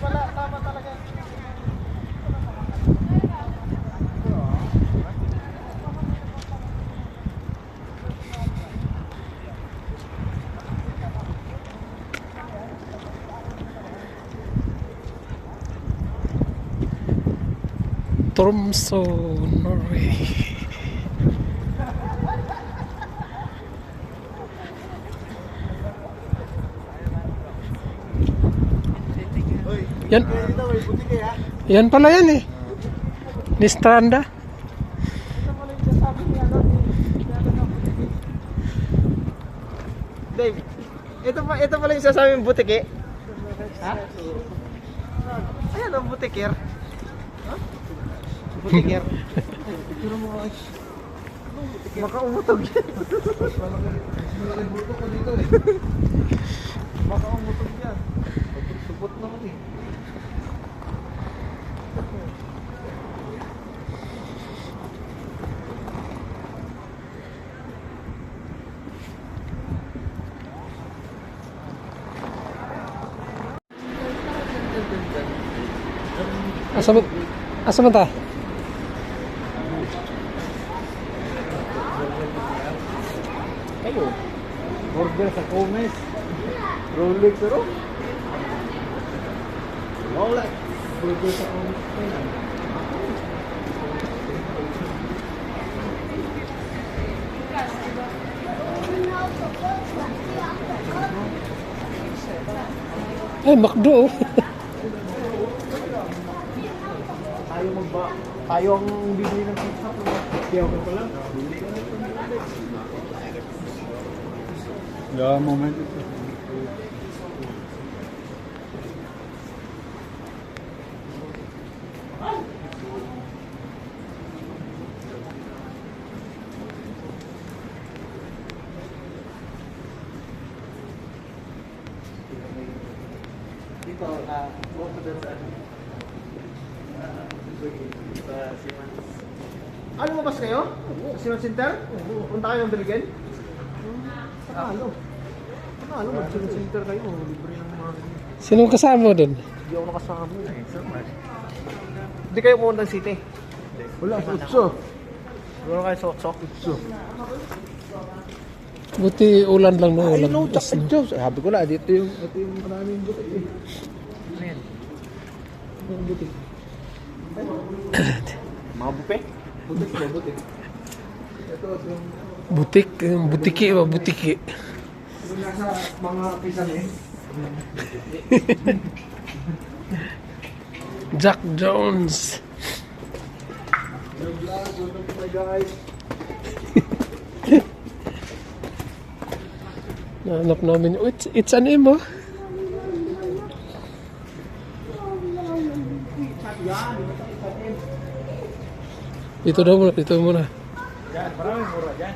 pala, tama talaga. Tromsø, Norway. Yan. Yan pala yan eh. Ni Stranda. Dave, ito pa ito pala yung sasabing butiki. Ha? Ayan ang butikir. Ha? Butikir. Pero mo ay Baka umutog yan. Eh. Baka umutog yan. Supot naman eh. Asa mo? Asa mo ta? Ayo. Order sa Comes. Rolex pero. Wala. Burger sa Comes. Ay, McDo. oh. Tayo. Tayo ang bibili ng pizza. Kaya ako pala. Ja, moment. Dito na walk to the sun. Sa Siemens. Ano mo bas kayo? Sa Siemens Center? Punta kayo ng Bilgen? Ano? Ano? Mag-Siemens Center kayo. Libre ng mga... Sino kasama mo dun? Hindi ako nakasama eh. Hindi kayo pumunta ng city? Wala, sa Utso. Wala kayo sa Utso? Utso. Buti ulan lang no Ay, ulan. no, and no. Jones. Sabi ko na, dito yung, ito yung maraming butik eh. Ano yan? Ano yung butik? Mga bupe? Butik ba, butik? Butik, butiki ba? Butiki. yung nasa mga pisan eh. Jack Jones. Nahanap namin. Oh, it's, it's an imo. Dito daw muna, dito muna. Yan, maraming mura dyan.